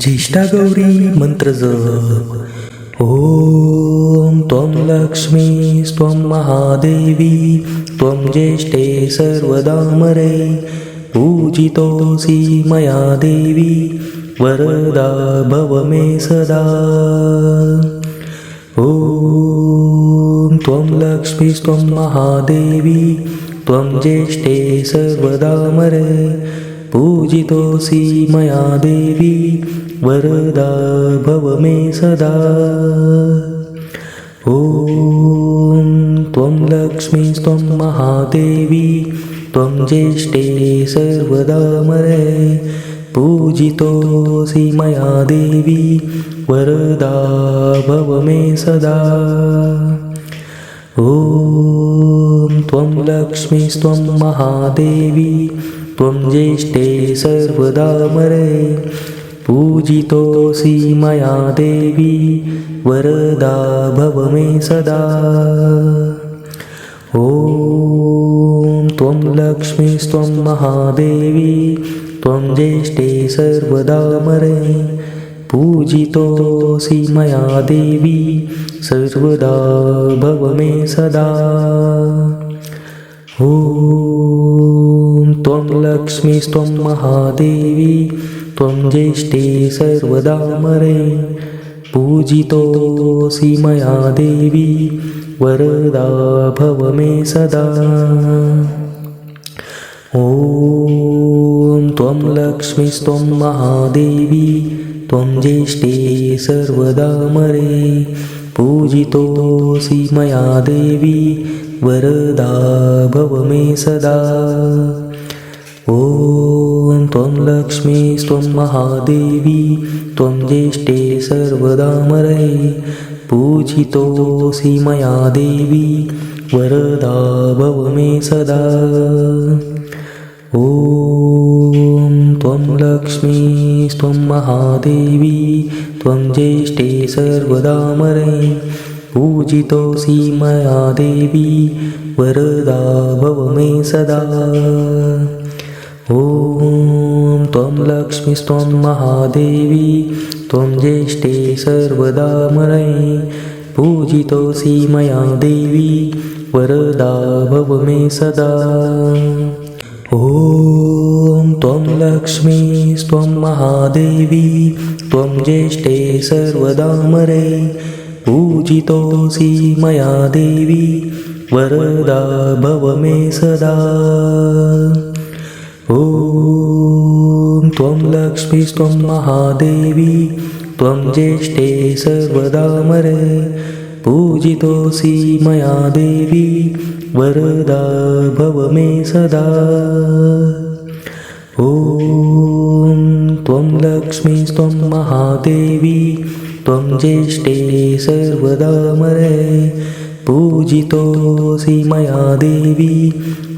ज्येष्ठा गौरी मंत्र जप. ॐ त्वं लक्ष्मी त्वं महादेवी त्वं ज्येष्ठे सर्वदामरे पूजितोऽसि मया देवी वरदा भव मे सदा. ॐ त्वं लक्ष्मी त्वं महादेवी त्वं ज्येष्ठे सर्वदामरे पूजितोऽसि मया देवी वरदा भव मे सदा। ॐ त्वं लक्ष्मी त्वं महादेवी त्वं ज्येष्ठे सर्वदामरे पूजितोऽसि मया देवी वरदा भव मे सदा। ॐ त्वं लक्ष्मी त्वं महादेवी त्वं ज्येष्ठे सर्वदामरे पूजितोऽसि मया देवी वरदा भव मे सदा। ॐ त्वं लक्ष्मी त्वं महादेवी त्वं ज्येष्ठे सर्वदामरे पूजितोऽसि मया देवी सर्वदा भव मे सदा। ॐ त्वं लक्ष्मी त्वं महादेवी त्वं ज्येष्ठे सर्वदामरे पूजितोऽसि मया देवी वरदा भव मे सदा। ॐ त्वं लक्ष्मी त्वं महादेवी त्वं ज्येष्ठे पूजितोऽसि मया देवी वरदा भव मे सदा त्वं लक्ष्मी त्वं महादेवी त्वं ज्येष्ठे सर्वदामरे। पूजितोऽसि मया देवी वरदा भव मे सदा। ॐ त्वं लक्ष्मी त्वं महादेवी त्वं ज्येष्ठे सर्वदामरे। पूजितोऽसि मया देवी वरदा भव मे सदा ॐ त्वं लक्ष्मीस्त्वं महादेवी त्वं ज्येष्ठे सर्वदामरे पूजितोऽसि मया देवी वरदा भव मे सदा। ॐ त्वं लक्ष्मी त्वं महादेवी त्वं ज्येष्ठे सर्वदामरे पूजितोऽसि मया देवी वरदा भव मे सदा ॐ त्वं लक्ष्मी त्वं महादेवी त्वं ज्येष्ठे सर्वदामरे पूजितोऽसि मया देवी वरदा भव मे सदा। ॐ त्वं लक्ष्मी त्वं महादेवी त्वं ज्येष्ठे सर्वदामरे पूजितोऽसि मया देवी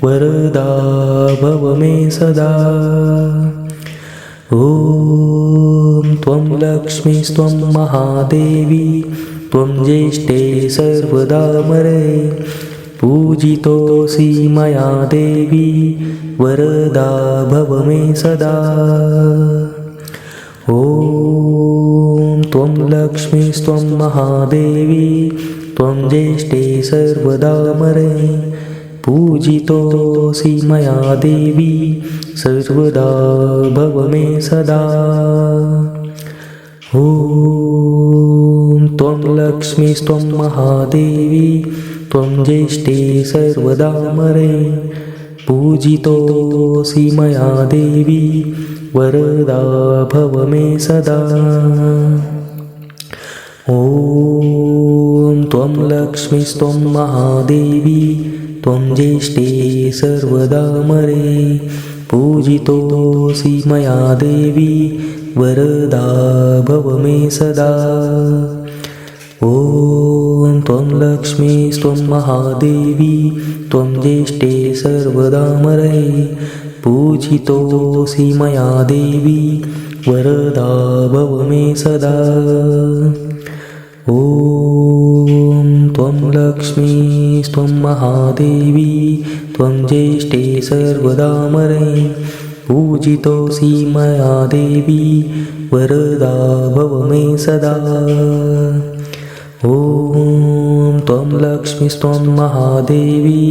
वरदा भव मे सदा। ॐ त्वं लक्ष्मी त्वं महादेवी त्वं ज्येष्ठे सर्वदामरे पूजितोऽसि मया देवी वरदा भव मे सदा। ॐ त्वं लक्ष्मी त्वं महादेवी त्वं ज्येष्ठे सर्वदामरे पूजितोऽसि मया देवी सर्वदा भव मे सदा। ॐ त्वं लक्ष्मी त्वं महादेवी त्वं ज्येष्ठे सर्वदामरे पूजितोऽसि मया देवी वरदा भव मे सदा ॐ त्वं लक्ष्मी त्वं महादेवी त्वं ज्येष्ठे सर्वदामरे पूजितोऽसि मया देवी वरदा भव मे सदा। ॐ त्वं लक्ष्मी त्वं महादेवी त्वं ज्येष्ठे सर्वदामरे पूजितोऽसि मया देवी वरदा भव मे सदा ॐ त्वं लक्ष्मी त्वं महादेवी त्वं ज्येष्ठे सर्वदामरे पूजितोऽसि मया देवी वरदा भव मे सदा। ॐ त्वं लक्ष्मीस्त्वं महादेवी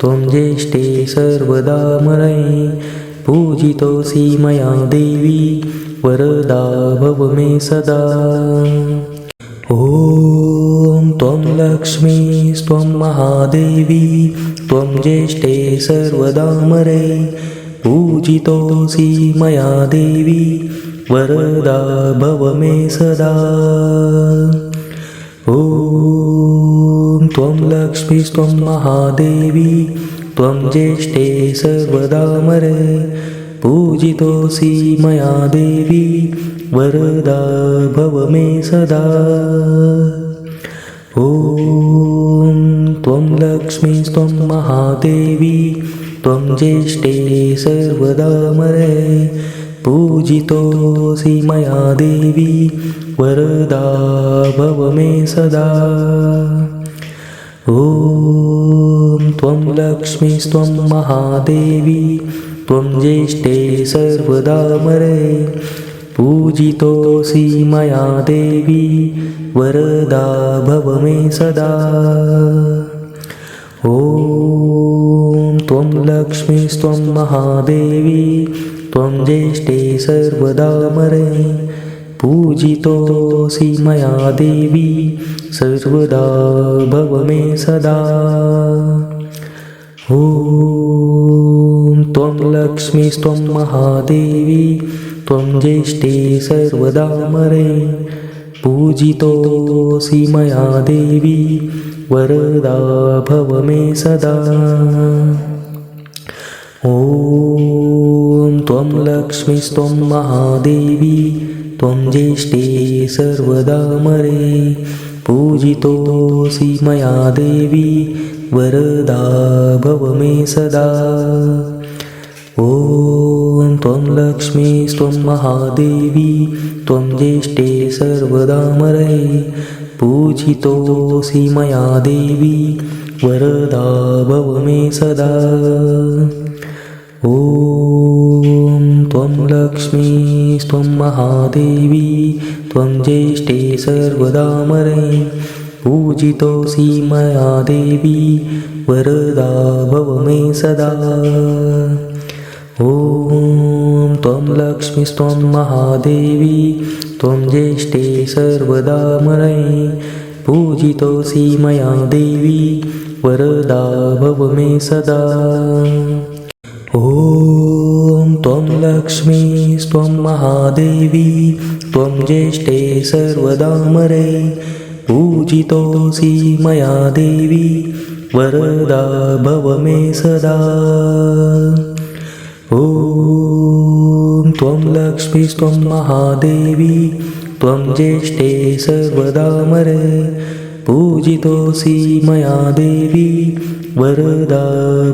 त्वं ज्येष्ठे सर्वदा मरै पूजितोऽसि मया देवी वरदा भव मे सदा ॐ त्वं लक्ष्मीस्त्वं महादेवी त्वं ज्येष्ठे सर्वदा मरै पूजितोऽसि मया देवी वरदा भव मे सदा। ॐ त्वं लक्ष्मीस्त्वं महादेवी त्वं ज्येष्ठे सर्वदा मरे पूजितोऽसि मया देवी वरदा भव मे सदा। ॐ त्वं लक्ष्मीस्त्वं महादेवी त्वं ज्येष्ठे सर्वदा मरे। पूजितोऽसि मया देवी वरदा भव मे सदा। ॐ त्वं लक्ष्मीस्त्वं महादेवी त्वं ज्येष्ठे सर्वदा मरे। पूजितोऽसि मया देवी वरदा भव मे सदा। ॐ त्वं लक्ष्मीस्त्वं महादेवी त्वं ज्येष्ठे सर्वदा मरे। पूजितोऽसि मया देवी सर्वदा भव मे सदा। ॐ त्वं लक्ष्मीस्त्वं महादेवी त्वं ज्येष्ठे सर्वदा मरे. पूजितोऽसि मया देवी वरदा भव मे सदा. ॐ त्वं लक्ष्मीस्त्वं महादेवी त्वं ज्येष्ठे सर्वदा मरे. पूजितोऽसि मया देवी वरदा भव मे सदा. ॐ त्वं लक्ष्मीस्त्वं महादेवी त्वं ज्येष्ठे सर्वदा मरे। पूजितोऽसि मया देवी वरदा भव मे सदा। ॐ त्वं लक्ष्मीस्त्वं महादेवी त्वं ज्येष्ठे सर्वदा मरे। पूजितोऽसि मया देवी वरदा भव मे सदा ॐ त्वं लक्ष्मीस्त्वं महादेवी त्वं ज्येष्ठे सर्वदा मरे। पूजितोऽसि मया देवी वरदा भव मे सदा। ॐ त्वं लक्ष्मीस्त्वं महादेवी त्वं ज्येष्ठे सर्वदा मरे। पूजितोऽसि मया देवी वरदा भव मे सदा ॐ त्वं लक्ष्मीस्त्वं महादेवी, त्वं ज्येष्ठे सर्वदा मरे पूजितोऽसि मया देवी, वरदा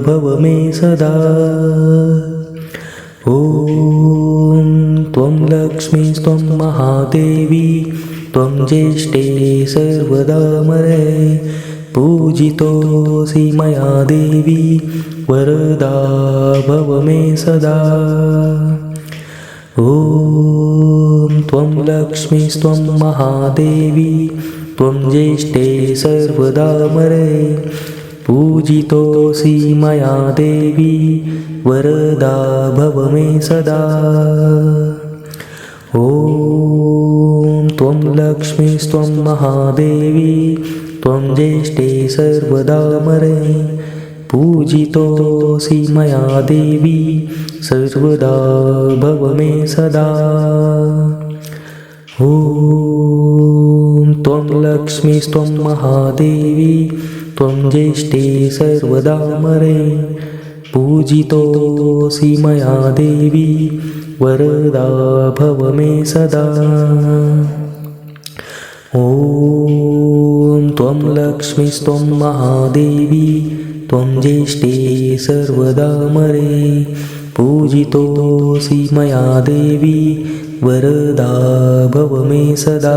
भव मे सदा। ॐ त्वं लक्ष्मीस्त्वं महादेवी, त्वं ज्येष्ठे सर्वदा मरे पूजितोऽसि मया देवी वरदा भव मे सदा। ॐ त्वं लक्ष्मीस्त्वं महादेवी त्वं ज्येष्ठे सर्वदा मरे। पूजितोऽसि मया देवी वरदा भव मे सदा। ॐ त्वं लक्ष्मीस्त्वं महादेवी त्वं ज्येष्ठे सर्वदा मरे पूजितोऽसि मया देवी सर्वदा भव मे सदा। ॐ त्वं लक्ष्मीस्त्वं महादेवी त्वं ज्येष्ठे सर्वदा मरे पूजितोऽसि मया देवी वरदा भव मे सदा ॐ त्वं लक्ष्मीस्त्वं महादेवी त्वं ज्येष्ठे सर्वदा मरे। पूजितोऽसि मया देवी वरदा भव मे सदा।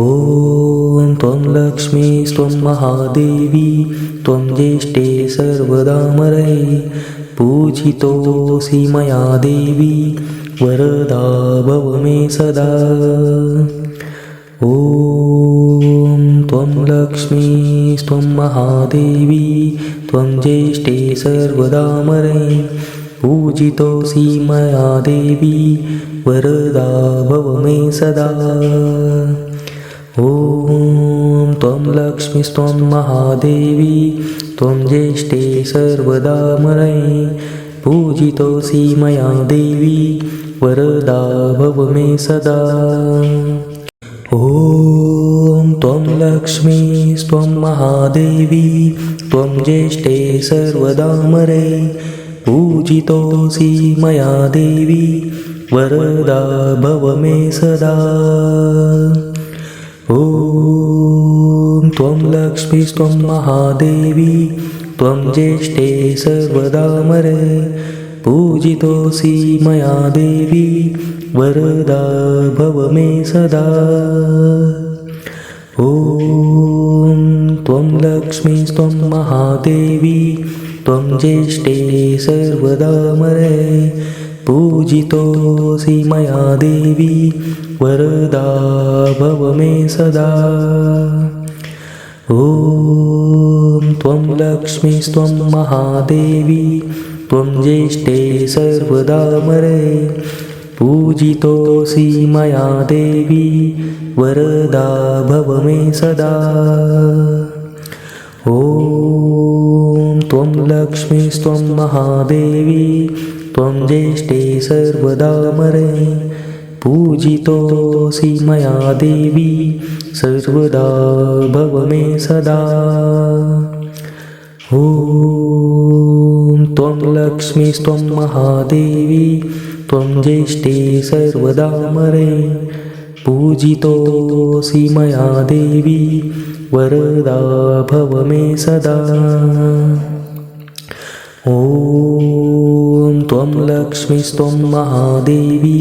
ॐ त्वं लक्ष्मीस्त्वं महादेवी त्वं ज्येष्ठे सर्वदामरै पूजितोऽसि मया देवी वरदा भव मे सदा ॐ त्वं लक्ष्मीस्त्वं महादेवी त्वं ज्येष्ठे सर्वदामरै पूजितोऽसि मया देवी वरदा भव मे सदा। ॐ त्वं लक्ष्मीस्त्वं महादेवी त्वं ज्येष्ठे सर्वदामरै पूजितोऽसि मया देवी वरदा भव मे सदा ॐ त्वं लक्ष्मीस्त्वं महादेवी त्वं ज्येष्ठे सर्वदामरै पूजितोऽसि मया देवी वरदा भव मे सदा। ॐ त्वं लक्ष्मीस्त्वं महादेवी त्वं ज्येष्ठे सर्वदामरे पूजितोऽसि मया देवी वरदा भव मे सदा। ॐ त्वं लक्ष्मीस्त्वं महादेवी त्वं ज्येष्ठे सर्वदामरे पूजितोऽसि मया देवी वरदा भव मे सदा। ॐ त्वं लक्ष्मीस्त्वं महादेवी त्वं ज्येष्ठे सर्वदामरे पूजितोऽसि मया देवी वरदा भव मे सदा। ॐ त्वं लक्ष्मीस्त्वं महादेवी त्वं ज्येष्ठे सर्वदामरे पूजितोऽसि मया देवी सर्वदा भव मे सदा। ॐ त्वं लक्ष्मीस्त्वं महादेवी त्वं ज्येष्ठे सर्वदामरे पूजितोऽसि मया देवी वरदा भव मे सदा। ॐ त्वं लक्ष्मीस्त्वं महादेवी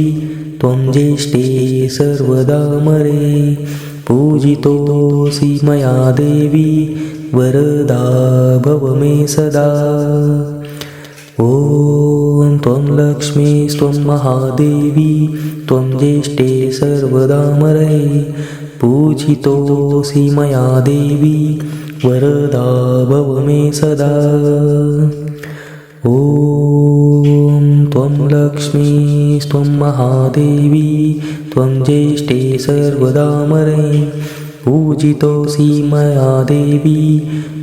त्वं ज्येष्ठे सर्वदामरे पूजितोऽसि मया देवी वरदा भव मे सदा ॐ त्वं महादेवी त्वं ज्येष्ठे सर्वदामरै पूजितोऽसि मया देवी वरदा भव मे सदा। ॐ त्वं लक्ष्मीस्त्वं महादेवी त्वं ज्येष्ठे सर्वदामरै पूजितोऽसि मया देवी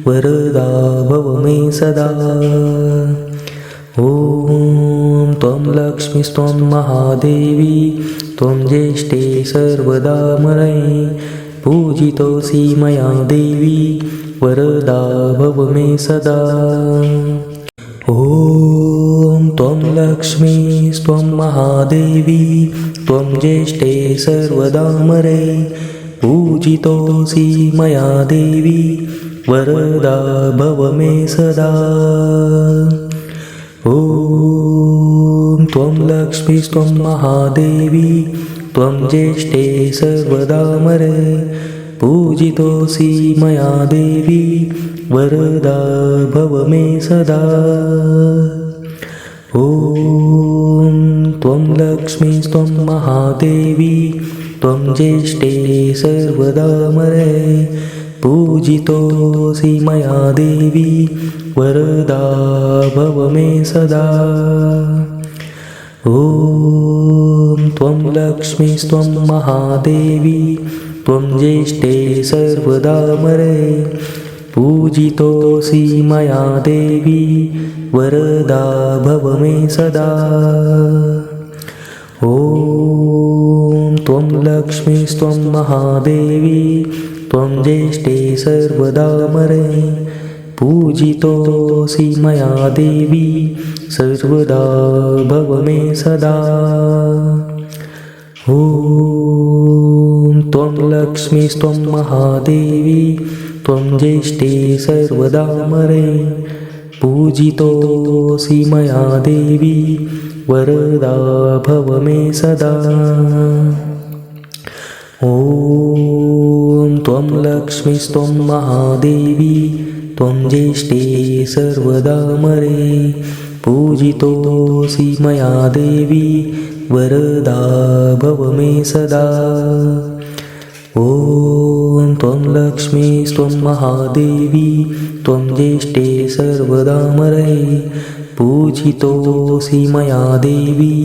वरदा भव मे सदा ॐ त्वं लक्ष्मीस्त्वं महादेवी त्वं ज्येष्ठे सर्वदामरै पूजितोऽसि मया देवी वरदा भव मे सदा। ॐ त्वं लक्ष्मीस्त्वं महादेवी त्वं ज्येष्ठे सर्वदामरै पूजितोऽसि मया देवी वरदा भव मे सदा ॐ त्वं लक्ष्मीस्त्वं महादेवी त्वं ज्येष्ठे सर्वदामरे पूजितोऽसि मया देवी वरदा भव मे सदा। ॐ त्वं लक्ष्मीस्त्वं महादेवी त्वं ज्येष्ठे सर्वदामरे पूजितोऽसि मया देवी वरदा भव मे सदा। ॐ त्वं लक्ष्मीस्त्वं महादेवी त्वं ज्येष्ठे सर्वदामरे पूजितोऽसि मया देवी वरदा भव मे सदा। ॐ त्वं लक्ष्मीस्त्वं महादेवी त्वं ज्येष्ठे सर्वदामरे पूजितोऽसि मया देवी सर्वदा भव मे सदा। ॐ त्वं लक्ष्मीस्त्वं महादेवी त्वं ज्येष्ठे सर्वदामरे पूजितोऽसि मया देवी वरदा भव मे सदा ॐ त्वं लक्ष्मीस्त्वं महादेवी त्वं ज्येष्ठे सर्वदामरे पूजितोऽसि मया देवी वरदा भव मे सदा। ॐ त्वं लक्ष्मीस्त्वं महादेवी त्वं ज्येष्ठे सर्वदामरे पूजितोऽसि मया देवी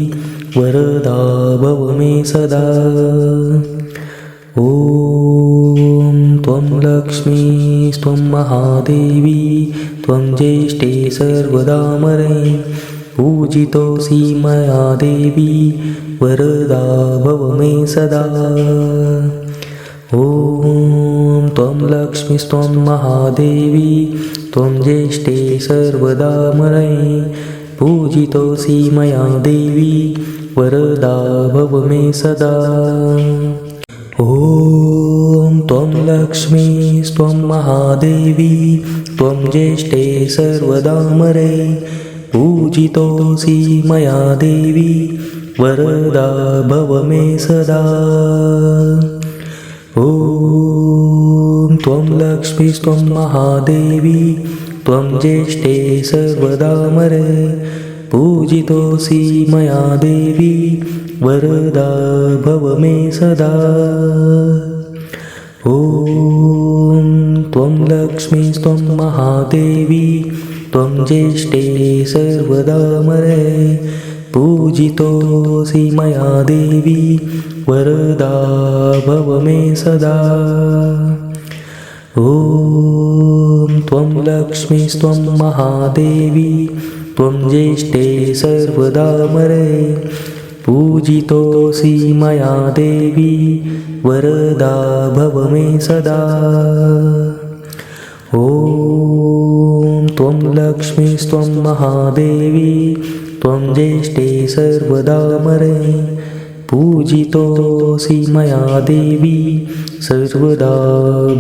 वरदा भव मे सदा ॐ त्वं लक्ष्मीस्त्वं महादेवी त्वं ज्येष्ठे सर्वदामरे पूजितोऽसि मया देवी वरदा भव मे सदा। ॐ त्वं लक्ष्मीस्त्वं महादेवी त्वं ज्येष्ठे सर्वदामरे पूजितोऽसि मया देवी वरदा भव मे सदा ॐ त्वं लक्ष्मीस्त्वं महादेवी त्वं ज्येष्ठे सर्वदामरे पूजितोऽसि मया देवी वरदा भव मे सदा। ॐ त्वं लक्ष्मीस्त्वं महादेवी त्वं ज्येष्ठे सर्वदामरे पूजितोऽसि मया देवी वरदा भव मे सदा। ॐ त्वं लक्ष्मीस्त्वं महादेवी त्वं ज्येष्ठे सर्वदामरे पूजितोऽसि मया देवी वरदा भव मे सदा। ॐ त्वं लक्ष्मीस्त्वं महादेवी त्वं ज्येष्ठे सर्वदामरे पूजितोऽसि मया देवी वरदा भव मे सदा। ॐ त्वं लक्ष्मीस्त्वं महादेवी त्वं ज्येष्ठे सर्वदामरे पूजितोऽसि मया देवी सर्वदा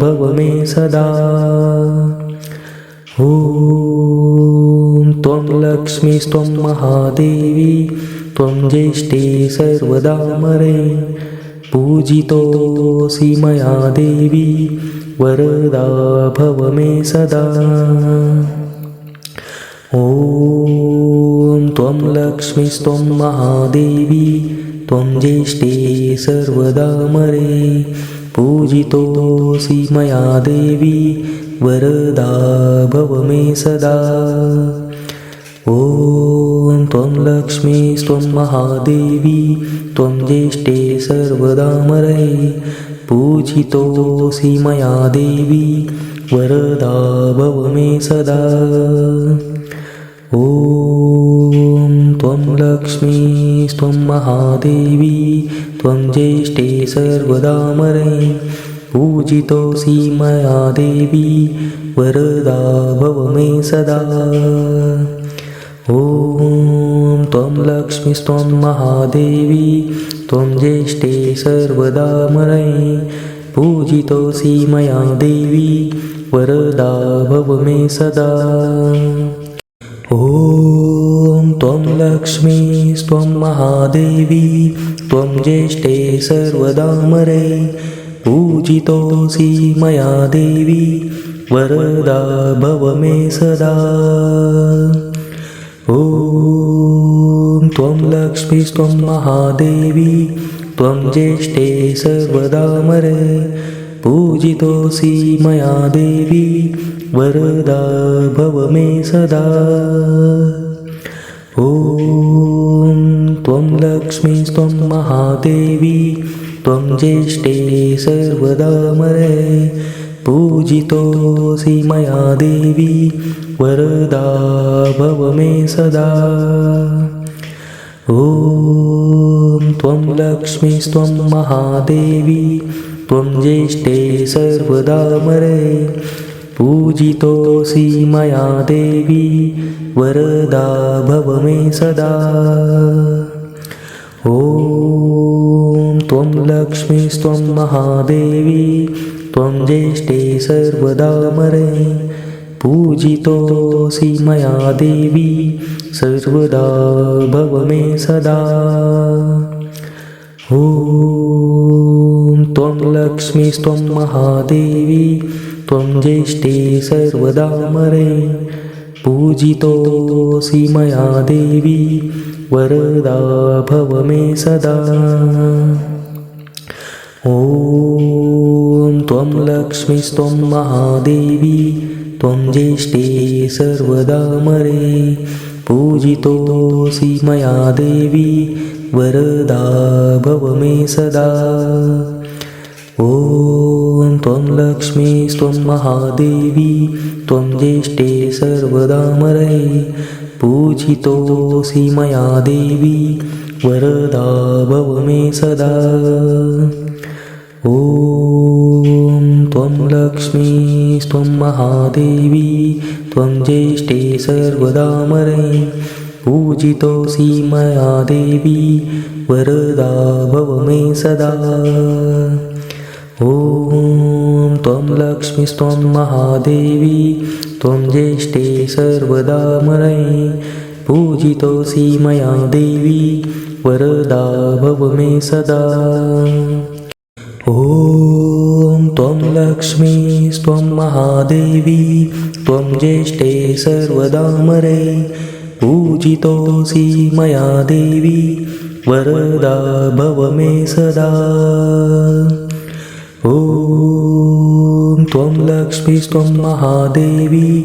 भव मे सदा। ॐ त्वं लक्ष्मीस्त्वं महादेवी त्वं ज्येष्ठे सर्वदामरे पूजितोऽसि मया देवी वरदा भव मे सदा। ॐ त्वं लक्ष्मीस्त्वं महादेवी त्वं ज्येष्ठे सर्वदामरे पूजितोऽसि मया देवी वरदा भव मे सदा। ॐ त्वं लक्ष्मीस्त्वं महादेवी त्वं ज्येष्ठे सर्वदामरे। पूजितोऽसि मया देवी वरदा भव मे सदा। ॐ त्वं लक्ष्मीस्त्वं महादेवी त्वं ज्येष्ठे सर्वदामरे। पूजितोऽसि मया देवी वरदा भव मे सदा ॐ त्वं लक्ष्मीस्त्वं महादेवी त्वं ज्येष्ठे सर्वदामरे पूजितोऽसि मया देवी वरदा भव मे सदा। ॐ त्वं लक्ष्मीस्त्वं महादेवी त्वं ज्येष्ठे सर्वदामरे पूजितोऽसि मया देवी वरदा भव मे सदा ॐ त्वं लक्ष्मीस्त्वं महादेवी त्वं ज्येष्ठे सर्वदामरे पूजितोऽसि मया देवी वरदा भव मे सदा। लक्ष्मीस्त्वं महादेवी त्वं ज्येष्ठे सर्वदामरे पूजितोऽसि मया देवी वरदा भव मे सदा ॐ त्वं लक्ष्मीस्त्वं महादेवी त्वं ज्येष्ठे सर्वदामरे पूजितोऽसि मया देवी वरदा भव मे सदा ॐ त्वं लक्ष्मीस्त्वं महादेवी त्वं ज्येष्ठे सर्वदामरे पूजितोऽसि मया देवी सर्वदा भव मे सदा। ॐ त्वं लक्ष्मीस्त्वं महादेवी त्वं ज्येष्ठे सर्वदामरे पूजितोऽसि मया देवी वरदा भव मे सदा। ॐ त्वं लक्ष्मीस्त्वं महादेवी त्वं ज्येष्ठे सर्वदामरे पूजितोऽसि मया देवी वरदा भव मे सदा। ॐ त्वं लक्ष्मीस्त्वं महादेवी त्वं ज्येष्ठे सर्वदामरे पूजितोऽसि मया देवी वरदा भव मे सदा ॐ त्वं लक्ष्मीस्त्वं महादेवी त्वं ज्येष्ठे सर्वदामरे पूजितोऽसि मया देवी वरदा भव मे सदा। ॐ त्वं लक्ष्मीस्त्वं महादेवी त्वं ज्येष्ठे सर्वदामरे पूजितोऽसि मया देवी वरदा भव मे सदा ॐ त्वं लक्ष्मीस्त्वं महादेवी त्वं ज्येष्ठे सर्वदामरे पूजितोऽसि मया देवी वरदा भव मे सदा। ॐ त्वं लक्ष्मीस्त्वं महादेवी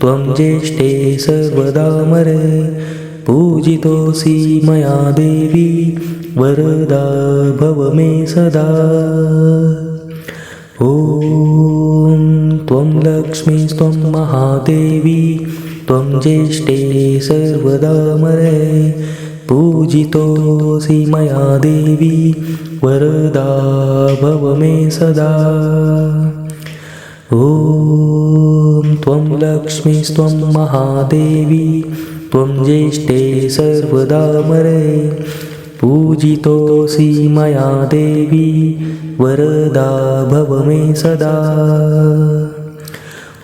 त्वं ज्येष्ठे सर्वदामरे पूजितोऽसि मया देवी वरदा भव मे सदा। ॐ त्वं लक्ष्मीस्त्वं महादेवी त्वं ज्येष्ठे सर्वदामरे पूजितोऽसि मया देवी वरदा भव मे सदा। ॐ त्वं लक्ष्मीस्त्वं महादेवी त्वं ज्येष्ठे सर्वदामरे पूजितोऽसि मया देवी वरदा भव मे सदा।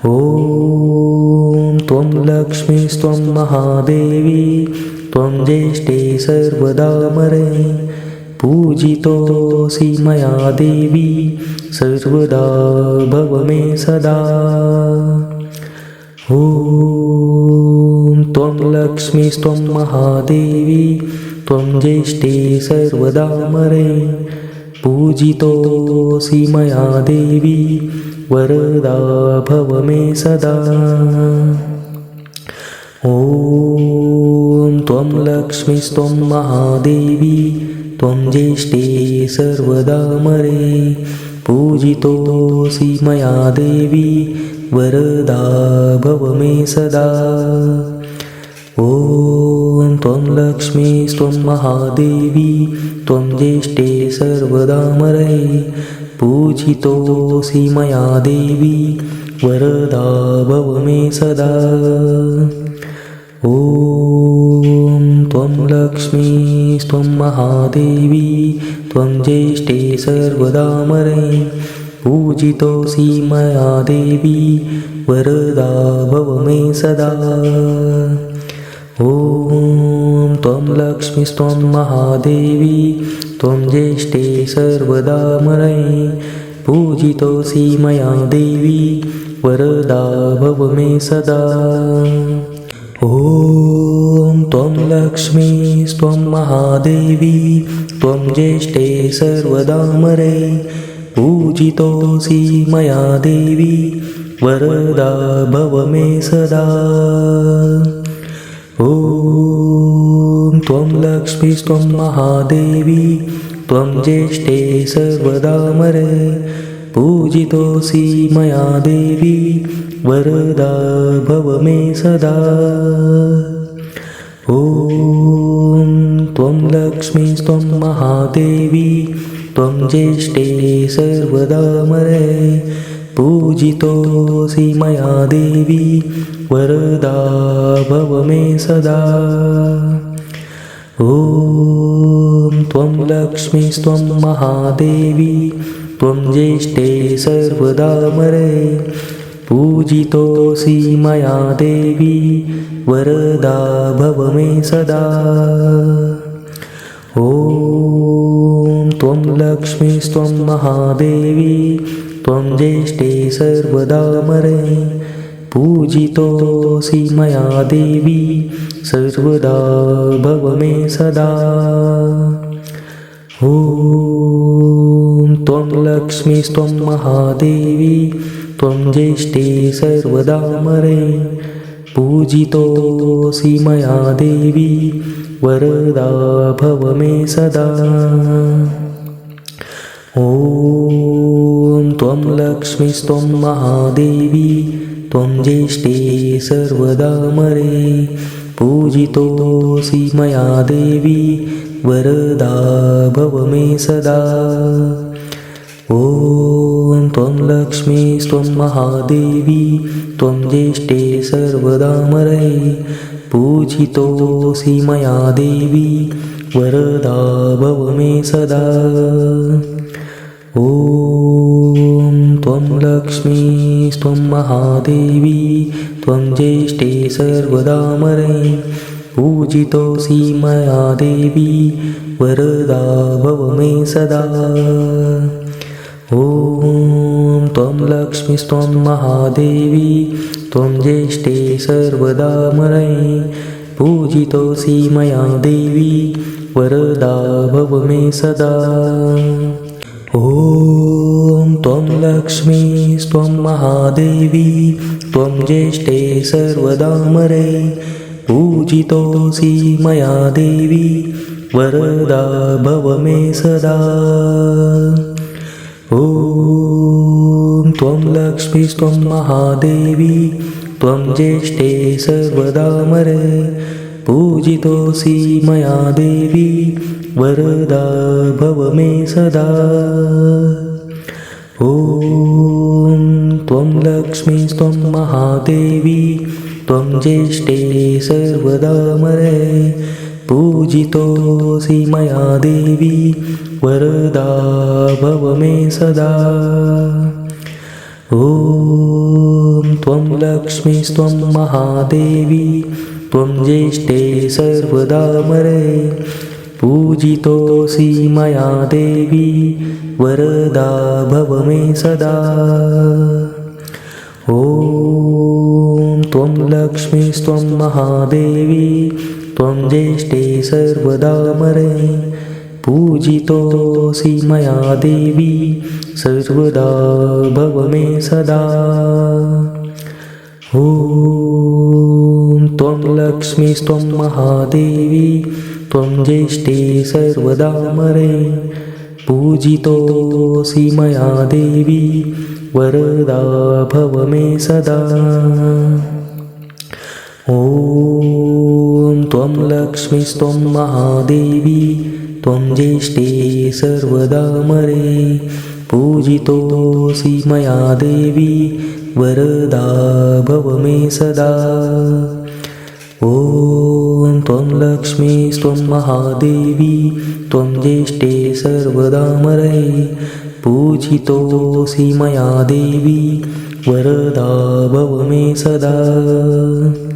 ॐ त्वं लक्ष्मीस्त्वं महादेवी त्वं ज्येष्ठे सर्वदामरे पूजितोऽसि मया देवी सर्वदा भव मे सदा। ॐ त्वं लक्ष्मीस्त्वं महादेवी त्वं ज्येष्ठे सर्वदामरे पूजितोऽसि मया देवी वरदा भव मे सदा। ॐ त्वं लक्ष्मीस्त्वं महादेवी त्वं ज्येष्ठे सर्वदामरे पूजितोऽसि मया देवी वरदा भव मे सदा। ॐ त्वं लक्ष्मीस्त्वं महादेवी त्वं ज्येष्ठे सर्वदामरे। पूजितोऽसि मया देवी वरदा भव मे सदा। ॐ त्वं लक्ष्मीस्त्वं महादेवी त्वं ज्येष्ठे सर्वदामरे। पूजितोऽसि मया देवी वरदा भव मे सदा ॐ त्वं लक्ष्मीस्त्वं महादेवी त्वं ज्येष्ठे सर्वदामरे पूजितोऽसि मया देवी वरदा भव मे सदा। ॐ त्वं लक्ष्मीस्त्वं महादेवी त्वं ज्येष्ठे सर्वदामरे पूजितोऽसि मया देवी वरदा भव मे सदा ॐ त्वं लक्ष्मीस्त्वं महादेवी, त्वं ज्येष्ठे सर्वदामरे, पूजितोऽसि मया देवी, वरदा भव मे सदा। ॐ त्वं लक्ष्मीस्त्वं महादेवी, त्वं ज्येष्ठे सर्वदामरे पूजितोऽसि मया देवी वरदा भव मे सदा। ॐ त्वं लक्ष्मीस्त्वं महादेवी त्वं ज्येष्ठे सर्वदामरे पूजितोऽसि मया देवी वरदा भव मे सदा। ॐ त्वं लक्ष्मीस्त्वं महादेवी त्वं ज्येष्ठे सर्वदामरे पूजितोऽसि मया देवी सर्वदा भव मे सदा। ॐ त्वं लक्ष्मीस्त्वं महादेवी त्वं ज्येष्ठे सर्वदामरे पूजितोऽसि मया देवी वरदा भव मे सदा ॐ त्वं लक्ष्मीस्त्वं महादेवी त्वं ज्येष्ठे सर्वदामरे पूजितोऽसि मया देवी वरदा भव मे सदा। ॐ त्वं लक्ष्मीस्त्वं महादेवी त्वं ज्येष्ठे सर्वदामरे पूजितोऽसि मया देवी वरदा भव मे सदा। ॐ त्वं लक्ष्मीस्त्वं महादेवी त्वं ज्येष्ठे सर्वदामरे। पूजितोऽसि मया देवी वरदा भव मे सदा। ॐ त्वं लक्ष्मीस्त्वं महादेवी त्वं ज्येष्ठे सर्वदामरे। पूजितोऽसि मया देवी वरदा भव मे सदा। ॐ त्वं लक्ष्मीस्त्वं महादेवी त्वं ज्येष्ठे सर्वदामरे पूजितोऽसि मया देवी वरदा भव मे सदा। ॐ त्वं लक्ष्मीस्त्वं महादेवी त्वं ज्येष्ठे सर्वदामरे पूजितोऽसि मया देवी वरदा भव मे सदा। ॐ त्वं लक्ष्मीस्त्वं महादेवी त्वं ज्येष्ठे सर्वदामरे पूजितोऽसि मया देवी वरदा भव मे सदा। ॐ त्वं लक्ष्मीस्त्वं महादेवी त्वं ज्येष्ठे सर्वदामरे पूजितोऽसि मया देवी वरदा भव मे सदा ॐ त्वं लक्ष्मीस्त्वं महादेवी त्वं ज्येष्ठे सर्वदामरे पूजितोऽसि मया देवी सर्वदा भव मे सदा ॐ त्वं लक्ष्मीस्त्वं महादेवी त्वं ज्येष्ठे पूजितोऽसि मया देवी वरदा भव मे सदा। ॐ त्वं लक्ष्मीस्त्वं महादेवी त्वं ज्येष्ठे सर्वदामरे पूजितोऽसि मया देवी वरदा भव मे सदा ॐ त्वं लक्ष्मीस्त्वं महादेवी त्वं ज्येष्ठे सर्वदामरे पूजितोऽसि मया देवी वरदा भव मे सदा